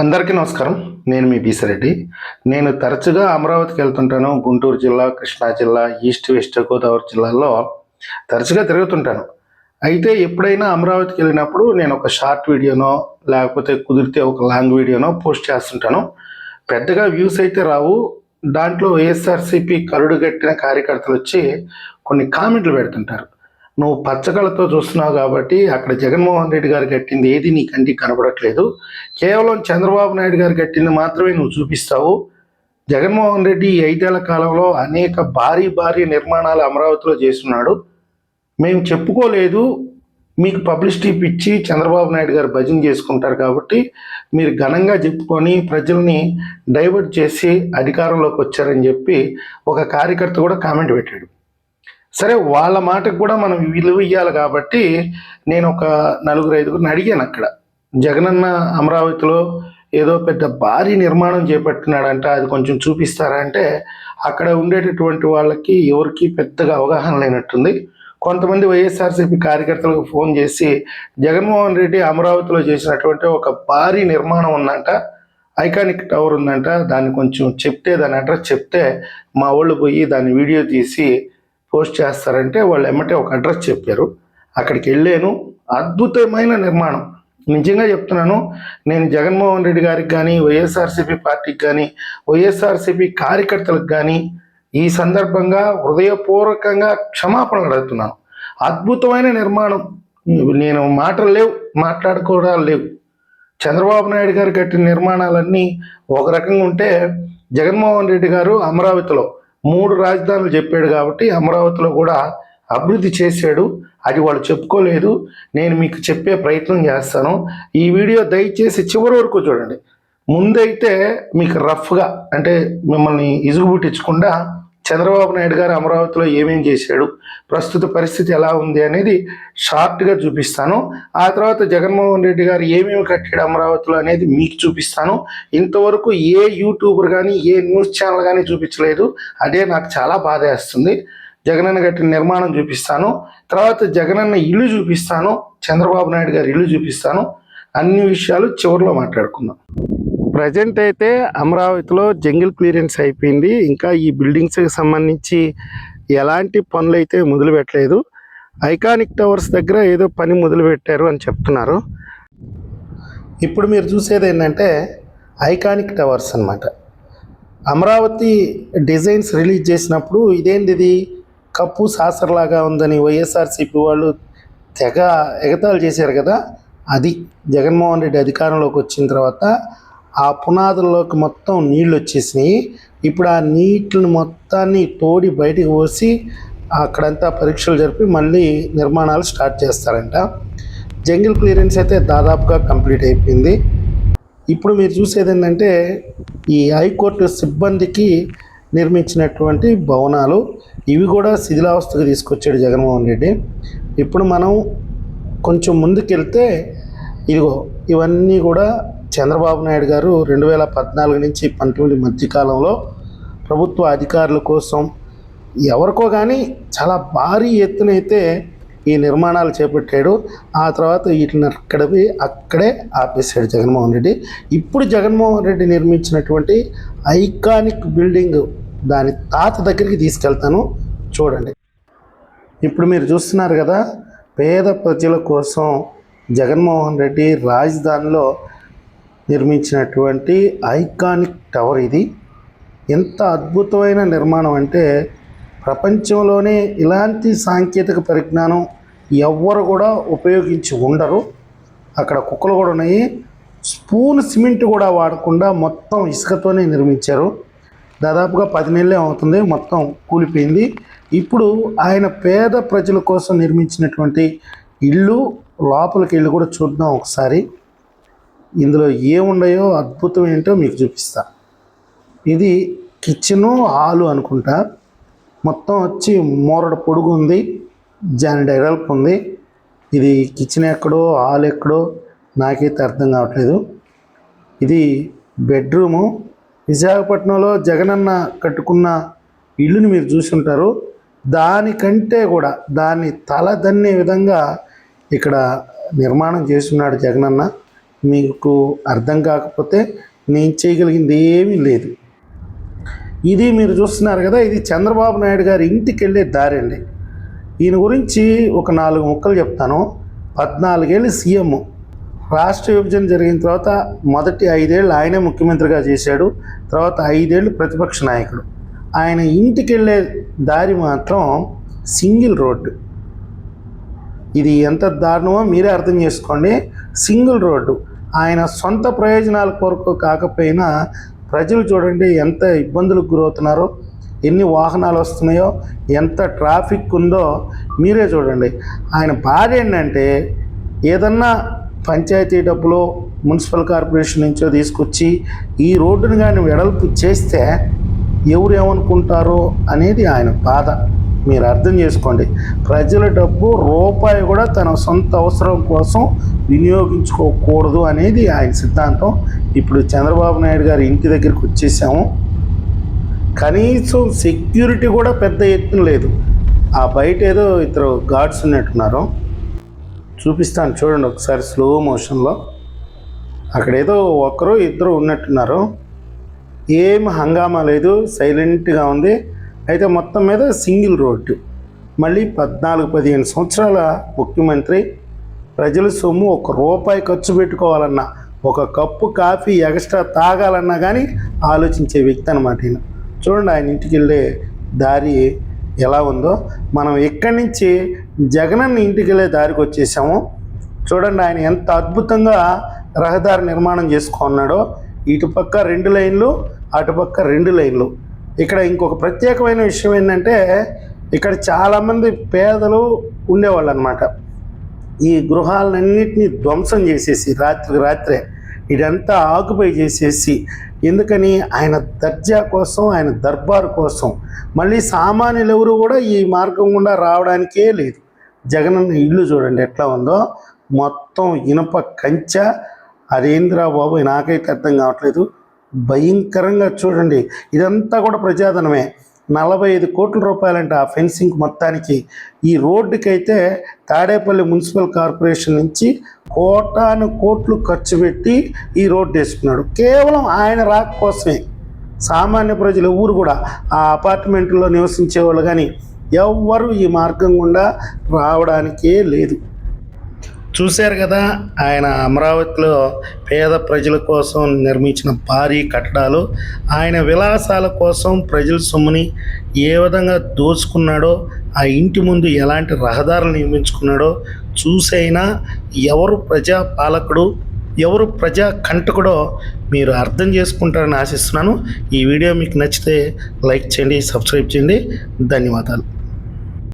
అందరికీ నమస్కారం. నేను మీ బీసిరెడ్డి. నేను తరచుగా అమరావతికి వెళ్తుంటాను. గుంటూరు జిల్లా కృష్ణా జిల్లా ఈస్ట్ వెస్ట్ గోదావరి జిల్లాల్లో తరచుగా తిరుగుతుంటాను. అయితే ఎప్పుడైనా అమరావతికి వెళ్ళినప్పుడు నేను ఒక షార్ట్ వీడియోనో లేకపోతే కుదిరితే ఒక లాంగ్ వీడియోనో పోస్ట్ చేస్తుంటాను. పెద్దగా వ్యూస్ అయితే రావు. దాంట్లో వైఎస్ఆర్సీపీ కరుడు కట్టిన కార్యకర్తలు వచ్చి కొన్ని కామెంట్లు పెడుతుంటారు. నువ్వు పచ్చకళతో చూస్తున్నావు కాబట్టి అక్కడ జగన్మోహన్ రెడ్డి గారు కట్టింది ఏది నీ కంటికి కనబడట్లేదు. కేవలం చంద్రబాబు నాయుడు గారు కట్టింది మాత్రమే నువ్వు చూపిస్తావు. జగన్మోహన్ రెడ్డి ఈ ఐదేళ్ళ కాలంలో అనేక భారీ భారీ నిర్మాణాలు అమరావతిలో చేస్తున్నాడు. మేము చెప్పుకోలేదు మీకు పబ్లిసిటీ ఇచ్చి చంద్రబాబు నాయుడు గారు భజన చేసుకుంటారు కాబట్టి మీరు ఘనంగా చెప్పుకొని ప్రజల్ని డైవర్ట్ చేసి అధికారంలోకి వచ్చారని చెప్పి ఒక కార్యకర్త కూడా కామెంట్ పెట్టాడు. సరే వాళ్ళ మాటకు కూడా మనం విలువ ఇవ్వాలి కాబట్టి నేను ఒక నలుగురు ఐదుగురిని అడిగాను అక్కడ. జగనన్న అమరావతిలో ఏదో పెద్ద భారీ నిర్మాణం చేపట్టినాడంట అది కొంచెం చూపిస్తారా అంటే అక్కడ ఉండేటటువంటి వాళ్ళకి ఎవరికి పెద్దగా అవగాహన లేనట్టుంది. కొంతమంది వైఎస్ఆర్సీపీ కార్యకర్తలకు ఫోన్ చేసి జగన్మోహన్ రెడ్డి అమరావతిలో చేసినటువంటి ఒక భారీ నిర్మాణం ఉందంట ఐకానిక్ టవర్ ఉందంట దాన్ని కొంచెం చెప్తే దాని అడ్రస్ చెప్తే మా వాళ్ళు పోయి దాన్ని వీడియో తీసి పోస్ట్ చేస్తారంటే వాళ్ళు ఎమ్మటే ఒక అడ్రస్ చెప్పారు. అక్కడికి వెళ్ళాను. అద్భుతమైన నిర్మాణం. నిజంగా చెప్తున్నాను నేను జగన్మోహన్ రెడ్డి గారికి కానీ వైఎస్ఆర్సీపీ పార్టీకి కానీ వైఎస్ఆర్సీపీ కార్యకర్తలకు కానీ ఈ సందర్భంగా హృదయపూర్వకంగా క్షమాపణలు అడుగుతున్నాను. అద్భుతమైన నిర్మాణం. నేను మాటలు లేవు మాట్లాడుకోవడాలు లేవు. చంద్రబాబు నాయుడు గారు కట్టిన నిర్మాణాలన్నీ ఒక రకంగా ఉంటే జగన్మోహన్ రెడ్డి గారు అమరావతిలో మూడు రాజధానులు చెప్పాడు కాబట్టి అమరావతిలో కూడా అభివృద్ధి చేశాడు. అది వాళ్ళు చెప్పుకోలేదు. నేను మీకు చెప్పే ప్రయత్నం చేస్తాను. ఈ వీడియో దయచేసి చివరి వరకు చూడండి. ముందైతే మీకు రఫ్గా అంటే మిమ్మల్ని ఇసుగు పుట్టించకుండా చంద్రబాబు నాయుడు గారు అమరావతిలో ఏమేం చేశాడు ప్రస్తుత పరిస్థితి ఎలా ఉంది అనేది షార్ట్గా చూపిస్తాను. ఆ తర్వాత జగన్మోహన్ రెడ్డి గారు ఏమేమి కట్టాడు అమరావతిలో అనేది మీకు చూపిస్తాను. ఇంతవరకు ఏ యూట్యూబర్ కానీ ఏ న్యూస్ ఛానల్ కానీ చూపించలేదు. అదే నాకు చాలా బాధ వేస్తుంది. జగనన్న కట్టిన నిర్మాణం చూపిస్తాను. తర్వాత జగనన్న ఇల్లు చూపిస్తాను. చంద్రబాబు నాయుడు గారి ఇల్లు చూపిస్తాను. అన్ని విషయాలు చివరిలో మాట్లాడుకుందాం. ప్రజెంట్ అయితే అమరావతిలో జంగిల్ క్లియరెన్స్ అయిపోయింది. ఇంకా ఈ బిల్డింగ్స్కి సంబంధించి ఎలాంటి పనులు అయితే మొదలు పెట్టలేదు ఐకానిక్ టవర్స్ దగ్గర ఏదో పని మొదలు పెట్టారు అని చెప్తున్నారు. ఇప్పుడు మీరు చూసేది ఏంటంటే ఐకానిక్ టవర్స్ అన్నమాట. అమరావతి డిజైన్స్ రిలీజ్ చేసినప్పుడు ఇదేంటిది? కప్పు సాసర్లాగా ఉందని వైఎస్ఆర్సీపీ వాళ్ళు తెగ ఎగతాళి చేశారు కదా. అది జగన్మోహన్ రెడ్డి అధికారంలోకి వచ్చిన తర్వాత ఆ పునాదుల్లోకి మొత్తం నీళ్ళు వచ్చేసినాయి ఇప్పుడు ఆ నీటిని మొత్తాన్ని తోడి బయటికి పోసి అక్కడంతా పరీక్షలు జరిపి మళ్ళీ నిర్మాణాలు స్టార్ట్ చేస్తారంట. జంగిల్ క్లియరెన్స్ అయితే దాదాపుగా కంప్లీట్ అయిపోయింది. ఇప్పుడు మీరు చూసేది ఏంటంటే ఈ హైకోర్టు సిబ్బందికి నిర్మించినటువంటి భవనాలు ఇవి కూడా శిథిలావస్థకు తీసుకొచ్చాడు జగన్మోహన్ రెడ్డి. ఇప్పుడు మనం కొంచెం ముందుకెళ్తే ఇదిగో ఇవన్నీ కూడా చంద్రబాబు నాయుడు గారు రెండు వేల పద్నాలుగు నుంచి పంతొమ్మిది మధ్యకాలంలో ప్రభుత్వ అధికారుల కోసం ఎవరికో కానీ చాలా భారీ ఎత్తునైతే ఈ నిర్మాణాలు చేపట్టాడు. ఆ తర్వాత వీటిని అక్కడే అక్కడే ఆపేశాడు జగన్మోహన్ రెడ్డి. ఇప్పుడు జగన్మోహన్ రెడ్డి నిర్మించినటువంటి ఐకానిక్ బిల్డింగ్ దాని తాత దగ్గరికి తీసుకెళ్తాను. చూడండి. ఇప్పుడు మీరు చూస్తున్నారు కదా పేద ప్రజల కోసం జగన్మోహన్ రెడ్డి రాజధానిలో నిర్మించినటువంటి ఐకానిక్ టవర్ ఇది. ఎంత అద్భుతమైన నిర్మాణం అంటే ప్రపంచంలోనే ఇలాంటి సాంకేతిక పరిజ్ఞానం ఎవ్వరు కూడా ఉపయోగించి ఉండరు. అక్కడ కుక్కలు కూడా ఉన్నాయి. స్పూన్ సిమెంట్ కూడా వాడకుండా మొత్తం ఇసుకతోనే నిర్మించారు. దాదాపుగా పది నెలలే అవుతుంది మొత్తం కూలిపోయింది. ఇప్పుడు ఆయన పేద ప్రజల కోసం నిర్మించినటువంటి ఇల్లు లోపలికి వెళ్ళి కూడా చూద్దాం ఒకసారి. ఇందులో ఏముండయో అద్భుతం ఏంటో మీకు చూపిస్తా. ఇది కిచెను హాలు అనుకుంటా. మొత్తం వచ్చి మోరడ పొడుగు ఉంది జాని ఎడల్పు ఉంది. ఇది కిచెన్ ఎక్కడో హాల్ ఎక్కడో నాకైతే అర్థం కావట్లేదు. ఇది బెడ్రూము. విశాఖపట్నంలో జగనన్న కట్టుకున్న ఇల్లుని మీరు చూసి ఉంటారు. దానికంటే కూడా దాన్ని తలదన్నే విధంగా ఇక్కడ నిర్మాణం చేస్తున్నాడు జగనన్న. మీకు అర్థం కాకపోతే నేను చేయగలిగింది ఏమీ లేదు. ఇది మీరు చూస్తున్నారు కదా ఇది చంద్రబాబు నాయుడు గారి ఇంటికి వెళ్ళే దారి అండి. ఈయన గురించి ఒక నాలుగు ముక్కలు చెప్తాను. పద్నాలుగేళ్ళు సీఎం. రాష్ట్ర విభజన జరిగిన తర్వాత మొదటి ఐదేళ్ళు ఆయనే ముఖ్యమంత్రిగా చేశాడు. తర్వాత ఐదేళ్ళు ప్రతిపక్ష నాయకుడు. ఆయన ఇంటికి వెళ్ళే దారి మాత్రం సింగిల్ రోడ్డు. ఇది ఎంత దారుణమో మీరే అర్థం చేసుకోండి. Single road. ఆయన సొంత ప్రయోజనాల కొరకు కాకపోయినా ప్రజలు చూడండి ఎంత ఇబ్బందులకు గురవుతున్నారో ఎన్ని వాహనాలు వస్తున్నాయో ఎంత ట్రాఫిక్ ఉందో మీరే చూడండి. ఆయన బాధ ఏంటంటే ఏదన్నా పంచాయతీ డబ్బులు మున్సిపల్ కార్పొరేషన్ నుంచో తీసుకొచ్చి ఈ రోడ్డును కానీ వెడల్పు చేస్తే ఎవరు ఏమనుకుంటారో అనేది ఆయన బాధ. మీరు అర్థం చేసుకోండి. ప్రజల డబ్బు రూపాయి కూడా తన సొంత అవసరం కోసం వినియోగించుకోకూడదు అనేది ఆయన సిద్ధాంతం. ఇప్పుడు చంద్రబాబు నాయుడు గారి ఇంటి దగ్గరికి వచ్చేసాము. కనీసం సెక్యూరిటీ కూడా పెద్ద ఎత్తున లేదు. ఆ బయట ఏదో ఇద్దరు గార్డ్స్ ఉన్నట్టున్నారు. చూపిస్తాను చూడండి ఒకసారి స్లో మోషన్లో. అక్కడ ఏదో ఒకరు ఇద్దరు ఉన్నట్టున్నారు. ఏం హంగామా లేదు. సైలెంట్గా ఉంది. అయితే మొత్తం మీద సింగిల్ రోడ్డు. మళ్ళీ పద్నాలుగు పదిహేను సంవత్సరాల ముఖ్యమంత్రి ప్రజల సొమ్ము ఒక రూపాయి ఖర్చు పెట్టుకోవాలన్నా ఒక కప్పు కాఫీ ఎక్స్ట్రా తాగాలన్నా కానీ ఆలోచించే వ్యక్తి అనమాట ఈయన. చూడండి ఆయన ఇంటికి వెళ్ళే దారి ఎలా ఉందో. మనం ఇక్కడి నుంచి జగనన్న ఇంటికి వెళ్ళే దారికి వచ్చేసాము. చూడండి ఆయన ఎంత అద్భుతంగా రహదారి నిర్మాణం చేసుకున్నాడో. ఇటుపక్క రెండు లైన్లు అటుపక్క రెండు లైన్లు. ఇక్కడ ఇంకొక ప్రత్యేకమైన విషయం ఏంటంటే ఇక్కడ చాలామంది పేదలు ఉండేవాళ్ళు అనమాట ఈ గృహాలన్నింటినీ ధ్వంసం చేసేసి రాత్రికి రాత్రే ఇదంతా ఆకుపై చేసేసి ఎందుకని ఆయన దర్జా కోసం ఆయన దర్బారు కోసం మళ్ళీ సామాన్యులు ఎవరు కూడా ఈ మార్గం గుండా రావడానికే లేదు. జగనన్న ఇల్లు చూడండి ఎట్లా ఉందో మొత్తం ఇనుప కంచె అదేంద్రా బాబు నాకైతే అర్థం కావట్లేదు. భయంకరంగా చూడండి. ఇదంతా కూడా ప్రజాధనమే. నలభై ఐదు కోట్ల రూపాయలంట ఆ ఫెన్సింగ్ మొత్తానికి. ఈ రోడ్డుకైతే తాడేపల్లి మున్సిపల్ కార్పొరేషన్ నుంచి కోటాను కోట్లు ఖర్చు పెట్టి ఈ రోడ్డు వేసుకున్నాడు. కేవలం ఆయన రాక కోసమే. సామాన్య ప్రజలు ఊరు కూడా ఆ అపార్ట్మెంట్లో నివసించే వాళ్ళు కానీ ఎవ్వరు ఈ మార్గం గుండా రావడానికే లేదు. చూశారు కదా ఆయన అమరావతిలో పేద ప్రజల కోసం నిర్మించిన భారీ కట్టడాలు ఆయన విలాసాల కోసం ప్రజల సొమ్ముని ఏ విధంగా దోచుకున్నాడో ఆ ఇంటి ముందు ఎలాంటి రహదారులు నిర్మించుకున్నాడో చూసైనా ఎవరు ప్రజా పాలకుడు ఎవరు ప్రజా కంటకుడో మీరు అర్థం చేసుకుంటారని ఆశిస్తున్నాను. ఈ వీడియో మీకు నచ్చితే లైక్ చేయండి సబ్స్క్రైబ్ చేయండి. ధన్యవాదాలు.